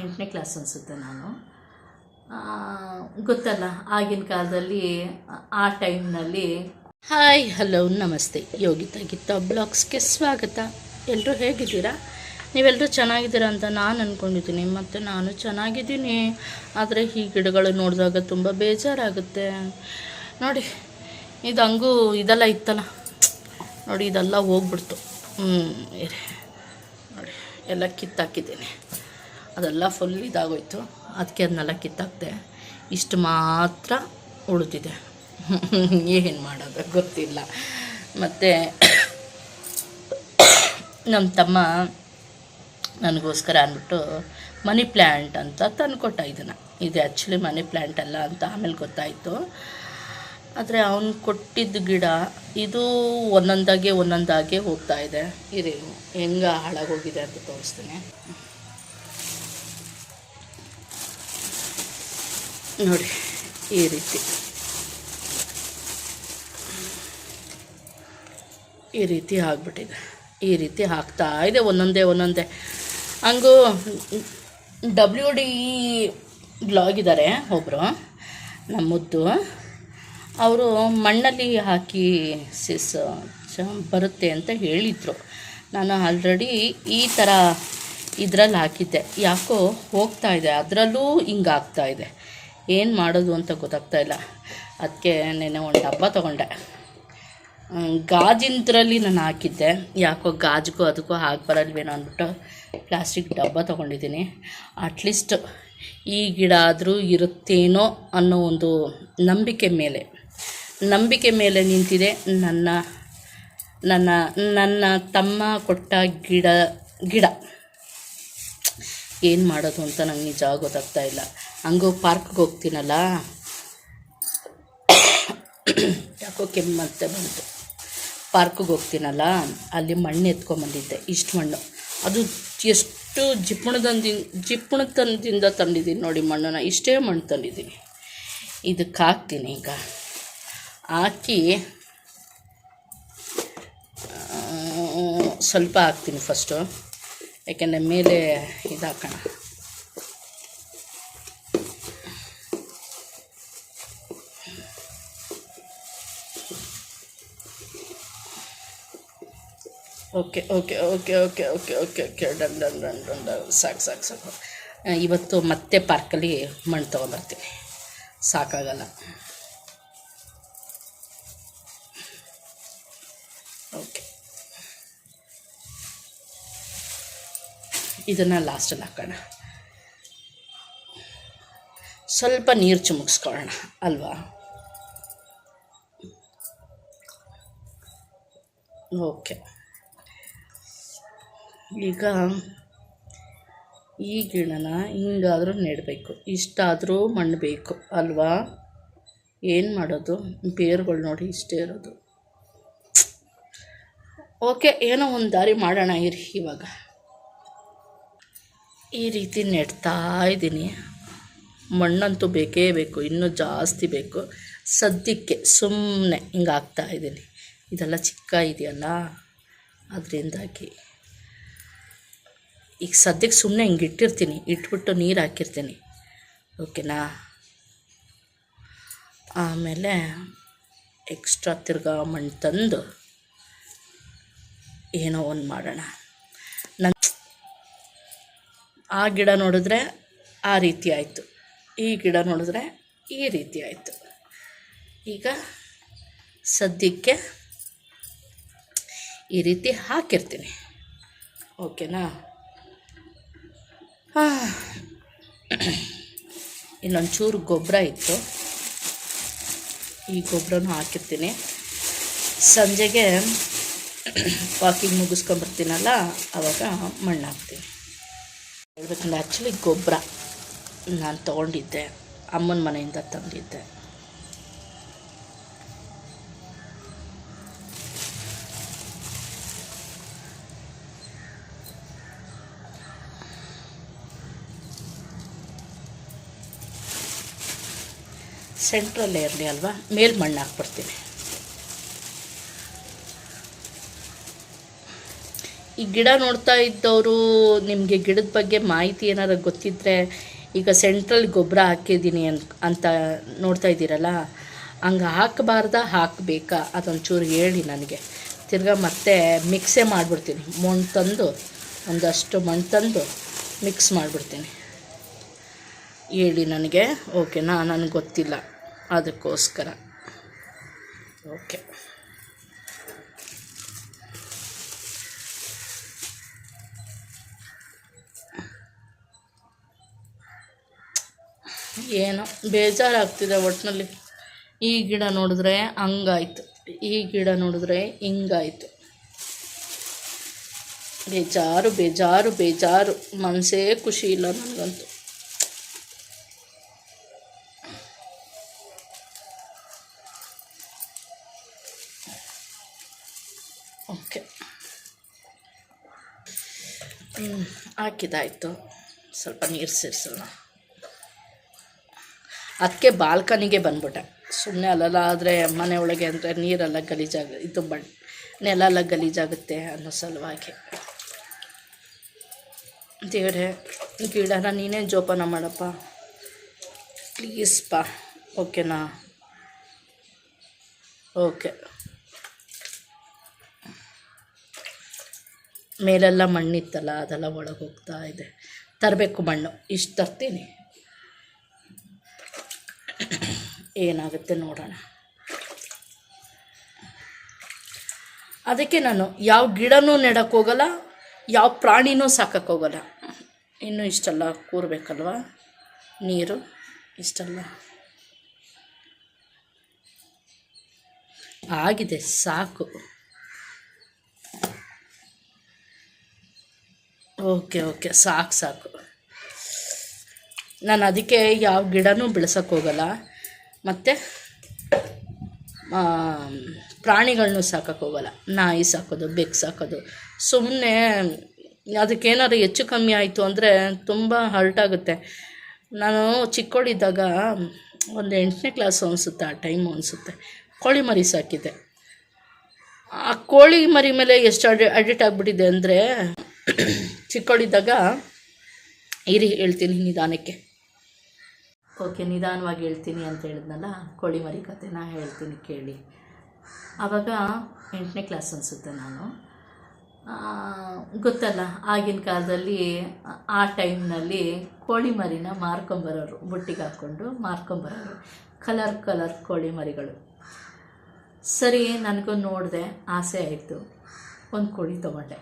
ಎಂಟನೇ ಕ್ಲಾಸ್ ಅನಿಸುತ್ತೆ ನಾನು. ಗೊತ್ತಲ್ಲ, ಆಗಿನ ಕಾಲದಲ್ಲಿ, ಆ ಟೈಮ್ನಲ್ಲಿ. ಹಾಯ್, ಹಲೋ, ನಮಸ್ತೆ. ಯೋಗಿತಾ ಗೀತಾ ಬ್ಲಾಗ್ಸ್ಗೆ ಸ್ವಾಗತ. ಎಲ್ಲರೂ ಹೇಗಿದ್ದೀರಾ? ನೀವೆಲ್ಲರೂ ಚೆನ್ನಾಗಿದ್ದೀರಾ ಅಂತ ನಾನು ಅಂದ್ಕೊಂಡಿದ್ದೀನಿ ಮತ್ತು ನಾನು ಚೆನ್ನಾಗಿದ್ದೀನಿ. ಆದರೆ ಈ ಗಿಡಗಳು ನೋಡಿದಾಗ ತುಂಬ ಬೇಜಾರಾಗುತ್ತೆ. ನೋಡಿ ಇದು ಹಂಗೂ ಇದೆಲ್ಲ ಇತ್ತಲ್ಲ. ನೋಡಿ, ಇದೆಲ್ಲ ಹೋಗ್ಬಿಡ್ತು. ಹ್ಞೂ. ನೋಡಿ, ಎಲ್ಲ ಕಿತ್ತಾಕಿದ್ದೀನಿ. ಅದೆಲ್ಲ ಫುಲ್ ಇದಾಗೋಯ್ತು. ಅದಕ್ಕೆ ಅದನ್ನೆಲ್ಲ ಕಿತ್ತಾಕ್ದೆ. ಇಷ್ಟು ಮಾತ್ರ ಉಳಿದಿದೆ. ಏನು ಮಾಡೋದು ಗೊತ್ತಿಲ್ಲ. ಮತ್ತು ನಮ್ಮ ತಮ್ಮ ನನಗೋಸ್ಕರ ಅಂದ್ಬಿಟ್ಟು ಮನಿ ಪ್ಲ್ಯಾಂಟ್ ಅಂತ ತಂದುಕೊಟ್ಟ ಇದನ್ನು. ಇದು ಆ್ಯಕ್ಚುಲಿ ಮನಿ ಪ್ಲ್ಯಾಂಟ್ ಅಲ್ಲ ಅಂತ ಆಮೇಲೆ ಗೊತ್ತಾಯಿತು. ಆದರೆ ಅವನು ಕೊಟ್ಟಿದ್ದ ಗಿಡ ಇದು ಒಂದೊಂದಾಗೆ ಒಂದೊಂದಾಗೆ ಹೋಗ್ತಾ ಇದೆ. ಇರಿ, ಹೆಂಗೆ ಹಾಳಾಗೋಗಿದೆ ಅಂತ ತೋರಿಸ್ತೀನಿ. ನೋಡಿ, ಈ ರೀತಿ. ಈ ರೀತಿ ಆಗ್ಬಿಟ್ಟಿದೆ. ಈ ರೀತಿ ಹಾಕ್ತಾ ಇದೆ ಒಂದೊಂದೇ ಒಂದೊಂದೇ. ಹಂಗೂ ಡಬ್ಲ್ಯೂ ಡಿ ಬ್ಲಾಗ್ ಇದ್ದಾರೆ ಒಬ್ಬರು ನಮ್ಮದ್ದು. ಅವರು ಮಣ್ಣಲ್ಲಿ ಹಾಕಿ ಸಿಸ್ ಬರುತ್ತೆ ಅಂತ ಹೇಳಿದರು. ನಾನು ಆಲ್ರೆಡಿ ಈ ಥರ ಇದರಲ್ಲಿ ಹಾಕಿದ್ದೆ. ಯಾಕೋ ಹೋಗ್ತಾ ಇದೆ. ಅದರಲ್ಲೂ ಹಿಂಗೆ ಆಗ್ತಾ ಇದೆ. ಏನು ಮಾಡೋದು ಅಂತ ಗೊತ್ತಾಗ್ತಾ ಇಲ್ಲ. ಅದಕ್ಕೆ ನೆನೆ ಒಂದು ಡಬ್ಬ ತೊಗೊಂಡೆ. ಗಾಜಿಂದ್ರಲ್ಲಿ ನಾನು ಹಾಕಿದ್ದೆ. ಯಾಕೋ ಗಾಜಿಗೂ ಅದಕ್ಕೂ ಹಾಕಿ ಬರಲ್ವೇನೋ ಅಂದ್ಬಿಟ್ಟು ಪ್ಲಾಸ್ಟಿಕ್ ಡಬ್ಬ ತೊಗೊಂಡಿದ್ದೀನಿ. ಅಟ್ಲೀಸ್ಟ್ ಈ ಗಿಡ ಆದರೂ ಇರುತ್ತೇನೋ ಅನ್ನೋ ಒಂದು ನಂಬಿಕೆ ಮೇಲೆ. ನಂಬಿಕೆ ಮೇಲೆ ನಿಂತಿದೆ ನನ್ನ ನನ್ನ ನನ್ನ ತಮ್ಮ ಕೊಟ್ಟ ಗಿಡ ಗಿಡ. ಏನು ಮಾಡೋದು ಅಂತ ನಂಗೆ ನಿಜ ಗೊತ್ತಾಗ್ತಾ ಇಲ್ಲ. ಹಂಗೂ ಪಾರ್ಕ್ಗೆ ಹೋಗ್ತೀನಲ್ಲ? ಯಾಕೋ ಕೆಮ್ಮಂತೆ ಬಂತು. ಪಾರ್ಕ್ಗೆ ಹೋಗ್ತೀನಲ್ಲ? ಅಲ್ಲಿ ಮಣ್ಣು ಎತ್ಕೊಂಬಂದಿದ್ದೆ, ಇಷ್ಟು ಮಣ್ಣು. ಅದು ಎಷ್ಟು ಜಿಪ್ಪಣದಂದಿ, ಜಿಪ್ಪಣತನದಿಂದ ತಂದಿದ್ದೀನಿ ನೋಡಿ ಮಣ್ಣನ್ನು, ಇಷ್ಟೇ ಮಣ್ಣು ತಂದಿದ್ದೀನಿ. ಇದಕ್ಕೆ ಹಾಕ್ತೀನಿ ಈಗ. ಹಾಕಿ ಸ್ವಲ್ಪ ಹಾಕ್ತೀನಿ ಫಸ್ಟು. ಯಾಕೆಂದರೆ ಮೇಲೆ ಇದು ಹಾಕೋಣ okay okay okay okay okay okay okay, done done done done done. ಸಾಕು ಸಾಕು ಸಾಕು. ಇವತ್ತು ಮತ್ತೆ ಪಾರ್ಕಲ್ಲಿ ಮಣ್ಣು ತೊಗೊಂಬರ್ತೀನಿ. ಸಾಕಾಗಲ್ಲ. ಓಕೆ. ಇದನ್ನು ಲಾಸ್ಟಲ್ಲಿ ಹಾಕೋಣ. ಸ್ವಲ್ಪ ನೀರು ಚುಮುಕ್ಸ್ಕೊಳ್ಳೋಣ, ಅಲ್ವಾ? ಓಕೆ. ಈಗ ಈ ಗಿಡನ ಹಿಂಗಾದರೂ ನೆಡಬೇಕು. ಇಷ್ಟಾದರೂ ಮಣ್ಣು ಬೇಕು ಅಲ್ವಾ? ಏನು ಮಾಡೋದು? ಬೇರುಗಳು ನೋಡಿ ಇಷ್ಟೇ ಇರೋದು. ಓಕೆ, ಏನೋ ಒಂದು ದಾರಿ ಮಾಡೋಣ, ಇರಿ ಇವಾಗ. ಈ ರೀತಿ ನೆಡ್ತಾ ಇದ್ದೀನಿ. ಮಣ್ಣಂತೂ ಬೇಕೇ ಬೇಕು, ಇನ್ನೂ ಜಾಸ್ತಿ ಬೇಕು. ಸದ್ಯಕ್ಕೆ ಸುಮ್ಮನೆ ಹಿಂಗೆ ಇದ್ದೀನಿ. ಇದೆಲ್ಲ ಚಿಕ್ಕ ಇದೆಯಲ್ಲ? ಅದರಿಂದಾಗಿ. ಈಗ ಸದ್ಯಕ್ಕೆ ಸುಮ್ಮನೆ ಹಿಂಗೆ ಇಟ್ಟಿರ್ತೀನಿ. ಇಟ್ಬಿಟ್ಟು ನೀರು ಹಾಕಿರ್ತೀನಿ. ಓಕೆನಾ? ಆಮೇಲೆ ಎಕ್ಸ್ಟ್ರಾ ತಿರ್ಗಾ ಮಣ್ಣು ತಂದು ಏನೋ ಒಂದು ಮಾಡೋಣ. ನನ್ನ ಆ ಗಿಡ ನೋಡಿದ್ರೆ ಆ ರೀತಿ ಆಯಿತು. ಈ ಗಿಡ ನೋಡಿದ್ರೆ ಈ ರೀತಿ ಆಯಿತು. ಈಗ ಸದ್ಯಕ್ಕೆ ಈ ರೀತಿ ಹಾಕಿರ್ತೀನಿ. ಓಕೆನಾ? ಹಾಂ ಇನ್ನೊಂದು ಚೂರು ಗೊಬ್ಬರ ಇತ್ತು. ಈ ಗೊಬ್ಬರನೂ ಹಾಕಿರ್ತೀನಿ. ಸಂಜೆಗೆ ವಾಕಿಂಗ್ ಮುಗಿಸ್ಕೊಂಬರ್ತೀನಲ್ಲ ಆವಾಗ ಮಣ್ಣು ಹಾಕ್ತೀನಿ. ಹೇಳ್ಬೇಕಂದ್ರೆ ಆ್ಯಕ್ಚುಲಿ ಗೊಬ್ಬರ ನಾನು ತೊಗೊಂಡಿದ್ದೆ. ಅಮ್ಮನ ಮನೆಯಿಂದ ತಂದಿದ್ದೆ. ಸೆಂಟ್ರಲ್ಲೇ ಇರಲಿ ಅಲ್ವಾ? ಮೇಲ್ ಮಣ್ಣು ಹಾಕ್ಬಿಡ್ತೀನಿ. ಈ ಗಿಡ ನೋಡ್ತಾ ಇದ್ದವರು, ನಿಮಗೆ ಗಿಡದ ಬಗ್ಗೆ ಮಾಹಿತಿ ಏನಾದ್ರು ಗೊತ್ತಿದ್ದರೆ ಈಗ ಸೆಂಟ್ರಲ್ ಗೊಬ್ಬರ ಹಾಕಿದ್ದೀನಿ ಅಂತ ಅಂತ ನೋಡ್ತಾ ಇದ್ದೀರಲ್ಲ, ಹಂಗೆ ಹಾಕಬಾರ್ದ? ಹಾಕಬೇಕಾ? ಅದೊಂಚೂರು ಹೇಳಿ ನನಗೆ. ತಿರ್ಗಾ ಮತ್ತೆ ಮಿಕ್ಸೇ ಮಾಡಿಬಿಡ್ತೀನಿ. ಮಣ್ಣು ತಂದು, ಒಂದಷ್ಟು ಮಣ್ಣು ತಂದು ಮಿಕ್ಸ್ ಮಾಡಿಬಿಡ್ತೀನಿ. ಹೇಳಿ ನನಗೆ. ಓಕೆನಾ? ನನಗೆ ಗೊತ್ತಿಲ್ಲ. ಅದಕ್ಕೋಸ್ಕರ. ಓಕೆ ಏನೋ? ಬೇಜಾರಾಗ್ತಿದೆ ಒಟ್ಟಿನಲ್ಲಿ ಈ ಗಿಡ ನೋಡಿದ್ರೆ ಹಂಗಾಯ್ತು. ಈ ಗಿಡ ನೋಡಿದ್ರೆ ಹಿಂಗಾಯ್ತು. ಬೇಜಾರು ಬೇಜಾರು ಬೇಜಾರು. ಮನಸ್ಸೇ ಖುಷಿ ಇಲ್ಲ ನನಗಂತೂ. ಹಾಕಿದಾಯಿತು ಸ್ವಲ್ಪ ನೀರು ಸೇರಿಸೋಣ ಅದಕ್ಕೆ ಬಾಲ್ಕನಿಗೆ ಬಂದ್ಬಿಟ್ಟೆ. ಸುಮ್ಮನೆ ಅಲ್ಲೆಲ್ಲ ಆದರೆ ಮನೆ ಒಳಗೆ ಅಂದರೆ ನೀರೆಲ್ಲ ಗಲೀಜಾಗ ಇದು ಬಣ್ ನೆಲ ಎಲ್ಲ ಗಲೀಜಾಗುತ್ತೆ ಅನ್ನೋ ಸಲುವಾಗಿ. ದೇವ್ರೆ, ಗಿಡನ ನೀನೇ ಜೋಪಾನ ಮಾಡಪ್ಪ. ಪ್ಲೀಸ್ ಪಾ. ಓಕೆನಾ ಓಕೆ ಮೇಲೆಲ್ಲ ಮಣ್ಣಿತ್ತಲ್ಲ, ಅದೆಲ್ಲ ಒಳಗೆ ಹೋಗ್ತಾ ಇದೆ. ತರಬೇಕು ಮಣ್ಣು. ಇಷ್ಟು ತರ್ತೀನಿ. ಏನಾಗುತ್ತೆ ನೋಡೋಣ. ಅದಕ್ಕೆ ನಾನು ಯಾವ ಗಿಡನೂ ನೆಡಕ್ಕೆ ಹೋಗಲ್ಲ, ಯಾವ ಪ್ರಾಣಿನೂ ಸಾಕಕ್ಕೆ ಹೋಗಲ್ಲ. ಇನ್ನು ಇಷ್ಟೆಲ್ಲ ಕೂರಬೇಕಲ್ವ? ನೀರು, ಇಷ್ಟೆಲ್ಲ. ಆಗಿದೆ, ಸಾಕು. Okay okay. ಸಾಕು ಸಾಕು. ನಾನು ಅದಕ್ಕೆ ಯಾವ ಗಿಡನೂ ಹೋಗಲ್ಲ. ಮತ್ತು ಪ್ರಾಣಿಗಳನ್ನೂ ಸಾಕೋಕ್ಕೋಗಲ್ಲ ನಾಯಿ ಸಾಕೋದು, ಬೆಕ್ಕು ಸಾಕೋದು. ಸುಮ್ಮನೆ ಅದಕ್ಕೇನಾದ್ರು ಹೆಚ್ಚು ಕಮ್ಮಿ ಆಯಿತು ಅಂದರೆ ತುಂಬ ಹರ್ಟ್ ಆಗುತ್ತೆ. ನಾನು ಚಿಕ್ಕವಳಿದ್ದಾಗ ಒಂದು ಎಂಟನೇ ಕ್ಲಾಸು ಅನಿಸುತ್ತೆ, ಆ ಟೈಮು ಅನಿಸುತ್ತೆ. ಕೋಳಿ ಮರಿ ಸಾಕಿದ್ದೆ. ಆ ಕೋಳಿ ಮರಿ ಮೇಲೆ ಎಷ್ಟು ಅಡಿ, ಅಡಿಟ್ ಆಗಿಬಿಟ್ಟಿದೆ ಅಂದರೆ ಚಿಕ್ಕವಳಿದ್ದಾಗ ಇರಿ ಹೇಳ್ತೀನಿ ನಿಧಾನಕ್ಕೆ. ಓಕೆ, ನಿಧಾನವಾಗಿ ಹೇಳ್ತೀನಿ ಅಂತ ಹೇಳಿದ್ನಲ್ಲ, ಕೋಳಿ ಮರಿ ಕಥೆನ ಹೇಳ್ತೀನಿ ಕೇಳಿ. ಆವಾಗ ಎಂಟನೇ ಕ್ಲಾಸ್ ಅನಿಸುತ್ತೆ ನಾನು. ಗೊತ್ತಲ್ಲ, ಆಗಿನ ಕಾಲದಲ್ಲಿ ಆ ಟೈಮ್ನಲ್ಲಿ ಕೋಳಿ ಮರಿನ ಮಾರ್ಕೊಂಬರೋರು, ಬುಟ್ಟಿಗೆ ಹಾಕ್ಕೊಂಡು ಮಾರ್ಕೊಂಬರೋರು. ಕಲರ್ ಕಲರ್ ಕೋಳಿ ಮರಿಗಳು. ಸರಿ, ನನಗೂ ನೋಡಿದೆ, ಆಸೆ ಆಯಿತು. ಒಂದು ಕೋಳಿ ತೊಗೊಂಡೆ.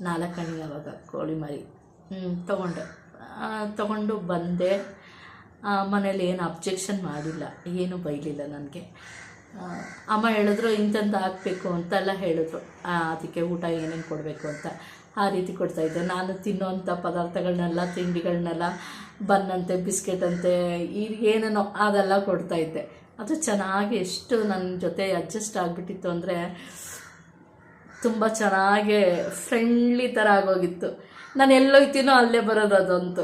ನಾಲ್ಕಣಿ ಅವಾಗ ಕೋಳಿ ಮರಿ. ತೊಗೊಂಡೆ. ತೊಗೊಂಡು ಬಂದೆ. ಮನೇಲಿ ಏನು ಅಬ್ಜೆಕ್ಷನ್ ಮಾಡಿಲ್ಲ. ಏನು ಬೈಲಿಲ್ಲ ನನಗೆ. ಅಮ್ಮ ಹೇಳಿದ್ರು, ಇಂಥದ್ದು ಹಾಕಬೇಕು ಅಂತೆಲ್ಲ ಹೇಳಿದ್ರು. ಅದಕ್ಕೆ ಊಟ ಏನೇನು ಕೊಡಬೇಕು ಅಂತ ಆ ರೀತಿ ಕೊಡ್ತಾಯಿದ್ದೆ ನಾನು ತಿನ್ನೋವಂಥ ಪದಾರ್ಥಗಳನ್ನೆಲ್ಲ ತಿಂಡಿಗಳನ್ನೆಲ್ಲ ಬನ್ನಂತೆ ಬಿಸ್ಕೆಟ್ ಅಂತೆ ಈ ಏನೇನೋ ಅದೆಲ್ಲ ಕೊಡ್ತಾಯಿದ್ದೆ ಅದು ಚೆನ್ನಾಗಿ ಎಷ್ಟು ನನ್ನ ಜೊತೆ ಅಡ್ಜಸ್ಟ್ ಆಗಿಬಿಟ್ಟಿತ್ತು ಅಂದರೆ ತುಂಬ ಚೆನ್ನಾಗೆ ಫ್ರೆಂಡ್ಲಿ ಥರ ಆಗೋಗಿತ್ತು. ನಾನು ಎಲ್ಲೋಯ್ತೀನೋ ಅಲ್ಲೇ ಬರೋದು ಅದಂತೂ.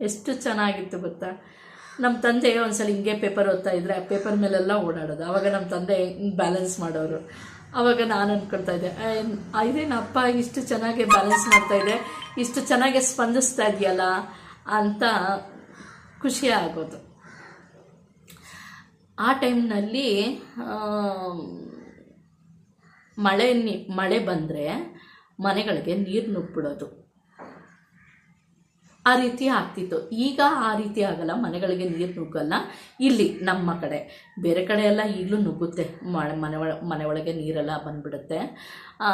ಎಷ್ಟು ಚೆನ್ನಾಗಿತ್ತು ಗೊತ್ತಾ? ನಮ್ಮ ತಂದೆ ಒಂದ್ಸಲ ಹಿಂಗೆ ಪೇಪರ್ ಓದ್ತಾ ಇದ್ರೆ ಆ ಪೇಪರ್ ಮೇಲೆಲ್ಲ ಓಡಾಡೋದು. ಆವಾಗ ನಮ್ಮ ತಂದೆ ಹಿಂಗೆ ಬ್ಯಾಲೆನ್ಸ್ ಮಾಡೋರು. ಅವಾಗ ನಾನು ಅಂದ್ಕೊಳ್ತಾ ಇದ್ದೆ "ಆ, ಇದೇನು ಅಪ್ಪ ಇಷ್ಟು ಚೆನ್ನಾಗಿ ಬ್ಯಾಲೆನ್ಸ್ ಮಾಡ್ತಾ ಇದೆ? ಇಷ್ಟು ಚೆನ್ನಾಗಿ ಸ್ಪಂದಿಸ್ತಾ ಇದೆಯಲ್ಲ? ಅಂತ ಖುಷಿ ಆಗೋದು. ಆ ಟೈಮ್ನಲ್ಲಿ ಮಳೆ ಮಳೆ ಬಂದರೆ ಮನೆಗಳಿಗೆ ನೀರು ನುಗ್ಬಿಡೋದು. ಆ ರೀತಿ ಆಗ್ತಿತ್ತು. ಈಗ ಆ ರೀತಿ ಆಗಲ್ಲ. ಮನೆಗಳಿಗೆ ನೀರು ನುಗ್ಗಲ್ಲ. ಇಲ್ಲಿ ನಮ್ಮ ಕಡೆ ಬೇರೆ ಕಡೆ ಎಲ್ಲ ಈಗಲೂ ನುಗ್ಗುತ್ತೆ. ಮನೆ ಒಳ ಮನೆ ಒಳಗೆ ನೀರೆಲ್ಲ ಬಂದ್ಬಿಡುತ್ತೆ. ಆ,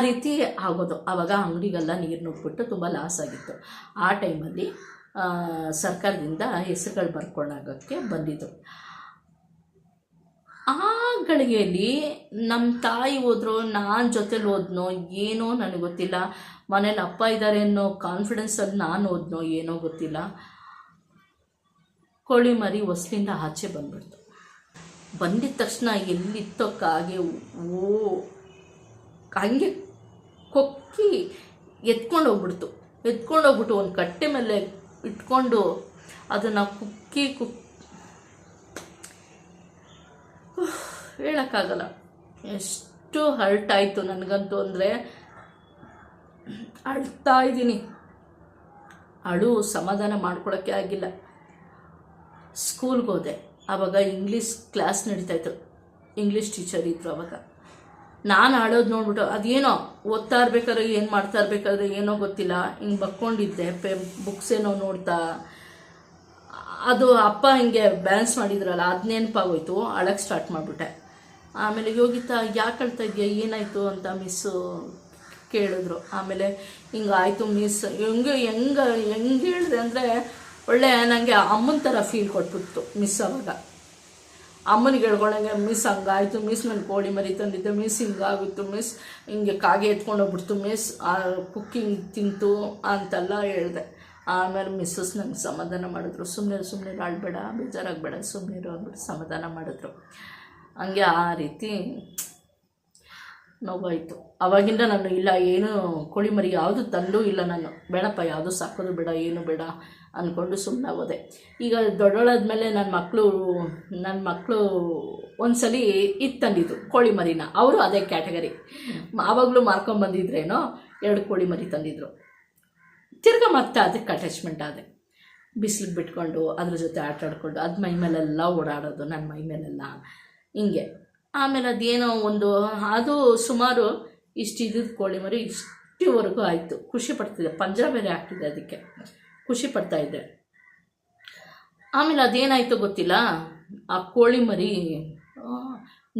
ರೀತಿ ಆಗೋದು. ಆವಾಗ ಅಂಗಡಿಗೆಲ್ಲ ನೀರು ನುಗ್ಬಿಟ್ಟು ತುಂಬ ಲಾಸ್ ಆಗಿತ್ತು. ಆ ಟೈಮಲ್ಲಿ ಸರ್ಕಾರದಿಂದ ಹೆಸರುಗಳು ಬರ್ಕೊಳ್ಳೋಕ್ಕೆ ಬಂದಿದ್ದು. ಆ ಗಳಿಗೆಯಲ್ಲಿ ನಮ್ಮ ತಾಯಿ ಹೋದ್ರು, ನಾನು ಜೊತೆಲಿ ಹೋದ್ನೋ ಏನೋ ನನಗೆ ಗೊತ್ತಿಲ್ಲ. ಮನೇಲಿ ಅಪ್ಪ ಇದ್ದಾರೆ ಅನ್ನೋ ಕಾನ್ಫಿಡೆನ್ಸಲ್ಲಿ ನಾನು ಓದ್ನೋ ಏನೋ ಗೊತ್ತಿಲ್ಲ. ಕೋಳಿ ಮರಿ ಹೊಸ್ಲಿಂದ ಆಚೆ ಬಂದ್ಬಿಡ್ತು. ಬಂದಿದ ತಕ್ಷಣ ಎಲ್ಲಿತ್ತೋ ಕಾಗೆ ಓ, ಹಂಗೆ ಕೊಕ್ಕಿ ಎತ್ಕೊಂಡು ಹೋಗ್ಬಿಡ್ತು. ಎತ್ಕೊಂಡು ಹೋಗ್ಬಿಟ್ಟು ಒಂದು ಕಟ್ಟೆ ಮೇಲೆ ಇಟ್ಕೊಂಡು ಅದನ್ನು ಕುಕ್ಕಿ ಕುಕ್ ಹೇಳೋಕ್ಕಾಗಲ್ಲ. ಎಷ್ಟು ಹರ್ಟ್ ಆಯಿತು ನನಗಂತೂ ಅಂದರೆ ಅಳ್ತಾ ಇದ್ದೀನಿ. ಅಳು ಸಮಾಧಾನ ಮಾಡ್ಕೊಳಕ್ಕೆ ಆಗಿಲ್ಲ. ಸ್ಕೂಲ್ಗೆ ಹೋದೆ. ಆವಾಗ ಇಂಗ್ಲೀಷ್ ಕ್ಲಾಸ್ ನಡೀತಾಯಿತ್ತು ಇಂಗ್ಲೀಷ್ ಟೀಚರ್ ಇದ್ರು ಅವಾಗ ನಾನು ಆಡೋದು ನೋಡ್ಬಿಟ್ಟು ಅದೇನೋ ಓದ್ತಾ ಇರ್ಬೇಕಾದ್ರೆ ಏನು ಮಾಡ್ತಾ ಇರ್ಬೇಕಾದ್ರೆ ಏನೋ ಗೊತ್ತಿಲ್ಲ. ಹಿಂಗೆ ಬಕ್ಕೊಂಡಿದ್ದೆ ಪೆ ಬುಕ್ಸ್ ಏನೋ ನೋಡ್ತಾ. ಅದು ಅಪ್ಪ ಹಿಂಗೆ ಬ್ಯಾಲೆನ್ಸ್ ಮಾಡಿದ್ರಲ್ಲ ಅದು ನೆನಪಾಗೋಯ್ತು ಅಳಕ್ಕೆ ಸ್ಟಾರ್ಟ್ ಮಾಡಿಬಿಟ್ಟೆ. ಆಮೇಲೆ ಯೋಗಿತಾ ಯಾಕೆ ಅಳ್ತಾ ಇದೆಯಾ ಏನಾಯಿತು ಅಂತ ಮಿಸ್ಸು ಕೇಳಿದ್ರು. ಆಮೇಲೆ ಹಿಂಗಾಯ್ತು ಮಿಸ್ ಹೆಂಗೆ ಹೆಂಗೆ ಹೆಂಗೆ ಹೇಳಿದೆ ಅಂದರೆ ಒಳ್ಳೆ ನನಗೆ ಅಮ್ಮನ ಥರ ಫೀಲ್ ಕೊಟ್ಬಿಡ್ತು ಮಿಸ್ ಅವಾಗ. ಅಮ್ಮನಿಗೆ ಹೇಳ್ಕೊಂಡಂಗೆ ಮಿಸ್ ಹಂಗಾಯ್ತು ಮಿಸ್ ನನ್ನ ಕೋಳಿ ಮರಿ ತಂದಿದ್ದೆ ಮಿಸ್ ಹಿಂಗಾಗಿತ್ತು ಮಿಸ್ ಹಿಂಗೆ ಕಾಗೆ ಎತ್ಕೊಂಡು ಹೋಗ್ಬಿಡ್ತು ಮಿಸ್ ಕುಕ್ಕಿಂಗ್ ತಿಂತು ಅಂತೆಲ್ಲ ಹೇಳಿದೆ. ಆಮೇಲೆ ಮಿಸ್ಸಸ್ ನಂಗೆ ಸಮಾಧಾನ ಮಾಡಿದ್ರು. ಸುಮ್ಮನೆ ಸುಮ್ಮನೆ ಆಳ್ಬೇಡ ಬೇಜಾರಾಗಬೇಡ ಸುಮ್ಮನೆ ಅಂದ್ಬಿಟ್ಟು ಸಮಾಧಾನ ಮಾಡಿದ್ರು. ಹಂಗೆ ಆ ರೀತಿ ನೋವಾಯಿತು. ಅವಾಗಿಂದ ನಾನು ಇಲ್ಲ, ಏನು ಕೋಳಿ ಮರಿ ಯಾವುದು ತಂದು ಇಲ್ಲ ನಾನು. ಬೇಡಪ್ಪ, ಯಾವುದು ಸಾಕೋದು ಬೇಡ, ಏನು ಬೇಡ ಅಂದ್ಕೊಂಡು ಸುಮ್ಮನೆ ಹೋದೆ. ಈಗ ದೊಡ್ಡೋಳಾದ್ಮೇಲೆ ನನ್ನ ಮಕ್ಕಳು ನನ್ನ ಮಕ್ಕಳು ಒಂದ್ಸಲಿ ಇದು ತಂದಿದ್ದು, ಕೋಳಿ ಮರಿನ. ಅವರು ಅದೇ ಕ್ಯಾಟಗರಿ. ಆವಾಗಲೂ ಮಾರ್ಕೊಂಬಂದಿದ್ರೇನೋ ಎರಡು ಕೋಳಿ ಮರಿ ತಂದಿದ್ರು. ತಿರ್ಗಾ ಮತ್ತೆ ಅದಕ್ಕೆ ಅಟ್ಯಾಚ್ಮೆಂಟ್ ಆದೆ. ಬಿಸಿಲಿಗೆ ಬಿಟ್ಕೊಂಡು, ಅದ್ರ ಜೊತೆ ಆಟ ಆಡ್ಕೊಂಡು ಅದು ಮೈ ಮೇಲೆಲ್ಲ ಓಡಾಡೋದು ನನ್ನ ಮೈ ಮೇಲೆಲ್ಲ ಹಿಂಗೆ. ಆಮೇಲೆ ಅದೇನೋ ಒಂದು, ಅದು ಸುಮಾರು ಇಷ್ಟು ಇದ್ದಿದ್ದು ಕೋಳಿ ಮರಿ ಇಷ್ಟುವರೆಗೂ ಆಯಿತು. ಖುಷಿ ಪಡ್ತಿದ್ದೆ ಪಂಜರ ಹಾಕ್ತಿದೆ ಅದಕ್ಕೆ. ಖುಷಿ ಇದ್ದೆ. ಆಮೇಲೆ ಅದೇನಾಯಿತು ಗೊತ್ತಿಲ್ಲ? ಆ ಕೋಳಿ ಮರಿ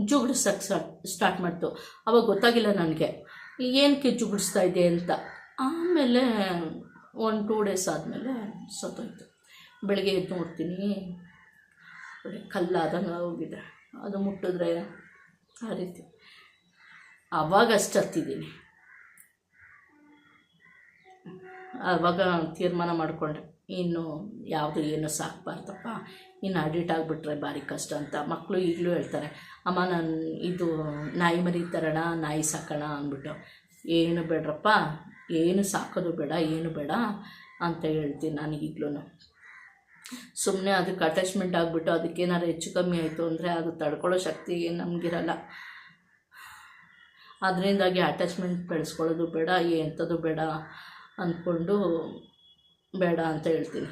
ಜುಗುಡ್ಸಕ್ಕೆ ಸ್ಟಾರ್ಟ್ ಸ್ಟಾರ್ಟ್ ಮಾಡ್ತು. ಅವಾಗ ಗೊತ್ತಾಗಿಲ್ಲ ನನಗೆ. ಏನಕ್ಕೆ ಜುಗುಡಿಸ್ತಾ ಇದೆ ಅಂತ. ಆಮೇಲೆ ಒಂದು ಟೂ ಡೇಸ್ ಆದಮೇಲೆ ಸತ್ತೋಯ್ತು. ಬೆಳಗ್ಗೆ ಎದ್ದು ನೋಡ್ತೀನಿ. ಕಲ್ಲಾದಂಗೆ ಹೋಗಿದೆ ಅದು ಮುಟ್ಟಿದ್ರೆ ಆ ರೀತಿ. ಅವಾಗಷ್ಟು ಹತ್ತಿದ್ದೀನಿ. ಆವಾಗ ತೀರ್ಮಾನ ಮಾಡಿಕೊಂಡೆ. ಇನ್ನು ಯಾವುದು ಏನು ಸಾಕಬಾರ್ದಪ್ಪ. ಇನ್ನು ಅಡಿಟ್ ಆಗಿಬಿಟ್ರೆ ಭಾರಿ ಕಷ್ಟ ಅಂತ. ಮಕ್ಕಳು ಈಗಲೂ ಹೇಳ್ತಾರೆ, ಅಮ್ಮ, ನಾನು ಇದು ನಾಯಿ ಮರಿ ತರೋಣ, ನಾಯಿ ಸಾಕೋಣ ಅಂದ್ಬಿಟ್ಟು. ಏನು ಬೇಡ್ರಪ್ಪ, ಏನು ಸಾಕೋದು ಬೇಡ, ಏನು ಬೇಡ ಅಂತ ಹೇಳ್ತೀನಿ ನಾನು ಈಗಲೂ ಸುಮ್ಮನೆ ಅದಕ್ಕೆ ಅಟ್ಯಾಚ್ಮೆಂಟ್ ಆಗಿಬಿಟ್ಟು ಅದಕ್ಕೇನಾರು ಹೆಚ್ಚು ಕಮ್ಮಿ ಆಯಿತು ಅಂದರೆ ಅದು ತಡ್ಕೊಳ್ಳೋ ಶಕ್ತಿ ನಮಗಿರಲ್ಲ. ಅದರಿಂದಾಗಿ ಅಟ್ಯಾಚ್ಮೆಂಟ್ ಬೆಳೆಸ್ಕೊಳ್ಳೋದು ಬೇಡ, ಎಂಥದ್ದು ಬೇಡ ಅಂದ್ಕೊಂಡು ಬೇಡ ಅಂತ ಹೇಳ್ತೀನಿ.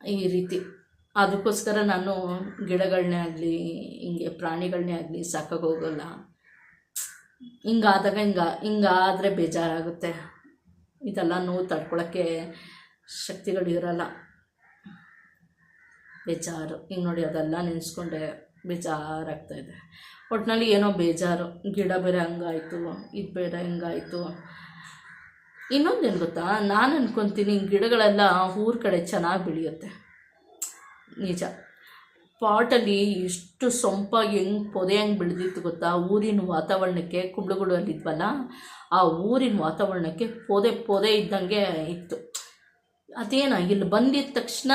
ಈ ರೀತಿ. ಅದಕ್ಕೋಸ್ಕರ ನಾನು ಗಿಡಗಳನ್ನೇ ಆಗಲಿ, ಹಿಂಗೆ ಪ್ರಾಣಿಗಳನ್ನೇ ಆಗಲಿ ಸಾಕಾಗೋಗಲ್ಲ ಹಿಂಗಾದಾಗ ಹಿಂಗ, ಹಿಂಗಾದರೆ ಬೇಜಾರಾಗುತ್ತೆ. ಇದೆಲ್ಲ ನೋವು ಶಕ್ತಿಗಳು ಶಕ್ತಿಗಳಿರಲ್ಲ ಬೇಜಾರು. ಈಗ ನೋಡಿ ಅದೆಲ್ಲ ನೆನೆಸ್ಕೊಂಡೆ ಬೇಜಾರಾಗ್ತಾಯಿದೆ. ಒಟ್ಟಿನಲ್ಲಿ ಏನೋ ಬೇಜಾರು. ಗಿಡ ಬೇರೆ ಹಂಗಾಯ್ತು, ಇದು ಬೇರೆ ಹಿಂಗಾಯ್ತು. ಇನ್ನೊಂದೇನು ಗೊತ್ತಾ? ನಾನು ಅಂದ್ಕೊತೀನಿ ಗಿಡಗಳೆಲ್ಲ ಊರ ಕಡೆ ಚೆನ್ನಾಗಿ ಬೆಳೆಯುತ್ತೆ. ನಿಜ. ಪಾಟಲ್ಲಿ ಎಷ್ಟು ಸೊಂಪಾಗಿ ಹೆಂಗೆ ಪೊದೆ ಹೆಂಗೆ ಬೆಳೆದಿತ್ತು ಗೊತ್ತಾ? ಊರಿನ ವಾತಾವರಣಕ್ಕೆ ಕುಂಬ್ಳಗುಡು ಅಲ್ಲಿದ್ವಲ್ಲ ಆ ಊರಿನ ವಾತಾವರಣಕ್ಕೆ ಪೊದೆ ಪೊದೆ ಇದ್ದಂಗೆ ಇತ್ತು. ಅದೇನ, ಇಲ್ಲಿ ಬಂದಿದ್ದ ತಕ್ಷಣ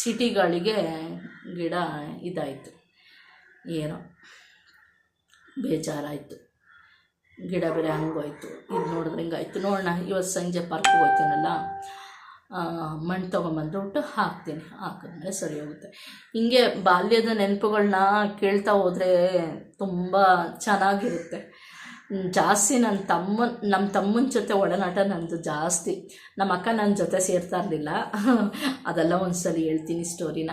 ಸಿಟಿಗಳಿಗೆ ಗಿಡ ಇದಾಯಿತು. ಏನೋ ಬೇಜಾರಾಯಿತು. ಗಿಡ ಬೇರೆ ಹಂಗೋಯ್ತು. ಇದು ನೋಡಿದ್ರೆ ಹಿಂಗಾಯ್ತು. ನೋಡೋಣ, ಇವತ್ತು ಸಂಜೆ ಪಾರ್ಕ್ಗೆ ಹೋಗ್ತೀನಲ್ಲ ಮಣ್ಣು ತೊಗೊಂಬಂದು ಬಿಟ್ಟು ಹಾಕ್ತೀನಿ. ಹಾಕಿದ್ಮೇಲೆ ಸರಿ ಹೋಗುತ್ತೆ. ಹಿಂಗೆ ಬಾಲ್ಯದ ನೆನಪುಗಳನ್ನ ಕೇಳ್ತಾ ಹೋದರೆ ತುಂಬ ಚೆನ್ನಾಗಿರುತ್ತೆ. ಜಾಸ್ತಿ ನನ್ನ ತಮ್ಮ ನಮ್ಮ ತಮ್ಮನ ಜೊತೆ ಒಡನಾಟ ನಂದು ಜಾಸ್ತಿ. ನಮ್ಮ ಅಕ್ಕ ನನ್ನ ಜೊತೆ ಸೇರ್ತಾ ಇರಲಿಲ್ಲ. ಅದೆಲ್ಲ ಒಂದು ಹೇಳ್ತೀನಿ ಸ್ಟೋರಿನ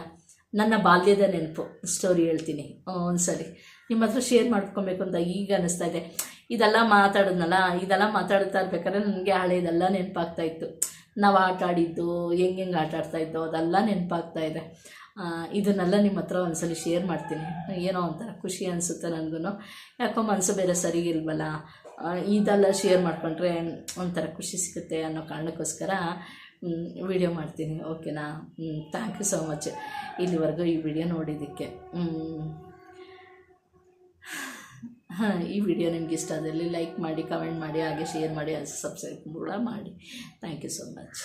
ನನ್ನ ಬಾಲ್ಯದ ನೆನಪು ಸ್ಟೋರಿ ಹೇಳ್ತೀನಿ. ಒಂದು ಸರಿ ನಿಮ್ಮ ಹತ್ರ ಶೇರ್ ಮಾಡ್ಕೊಬೇಕು ಅಂತ ಈಗ ಅನಿಸ್ತಾ ಇದೆ. ಇದೆಲ್ಲ ಮಾತಾಡಿದ್ನಲ್ಲ, ಇದೆಲ್ಲ ಮಾತಾಡ್ತಾ ಇರ್ಬೇಕಾದ್ರೆ ನನಗೆ ಹಳೆಯದೆಲ್ಲ ನೆನಪಾಗ್ತಾ ಇತ್ತು. ನಾವು ಆಟ ಆಡಿದ್ದು ಹೆಂಗೆ ಆಟ ಆಡ್ತಾ ಇದ್ದೋ ಅದೆಲ್ಲ ನೆನಪಾಗ್ತಾ ಇದೆ. ಇದನ್ನೆಲ್ಲ ನಿಮ್ಮ ಹತ್ರ ಒಂದ್ಸಲ ಶೇರ್ ಮಾಡ್ತೀನಿ. ಏನೋ ಒಂಥರ ಖುಷಿ ಅನಿಸುತ್ತೆ ನನಗೂ ಯಾಕೋ ಮನಸ್ಸು ಬೇರೆ ಸರಿಗಿಲ್ವಲ್ಲ ಇದೆಲ್ಲ ಶೇರ್ ಮಾಡಿಕೊಂಡ್ರೆ ಒಂಥರ ಖುಷಿ ಸಿಗುತ್ತೆ ಅನ್ನೋ ಕಾರಣಕ್ಕೋಸ್ಕರ ವಿಡಿಯೋ ಮಾಡ್ತೀನಿ. ಓಕೆನಾ ಥ್ಯಾಂಕ್ ಯು ಸೋ ಮಚ್ ಇಲ್ಲಿವರೆಗೂ ಈ ವಿಡಿಯೋ ನೋಡಿದ್ದಕ್ಕೆ. ಹಾಂ, ಈ ವಿಡಿಯೋ ನಿಮ್ಗೆ ಇಷ್ಟ ಆದಲ್ಲಿ ಲೈಕ್ ಮಾಡಿ ಕಮೆಂಟ್ ಮಾಡಿ, ಹಾಗೆ ಶೇರ್ ಮಾಡಿ ಸಬ್ಸ್ಕ್ರೈಬ್ ಕೂಡ ಮಾಡಿ. Thank you so much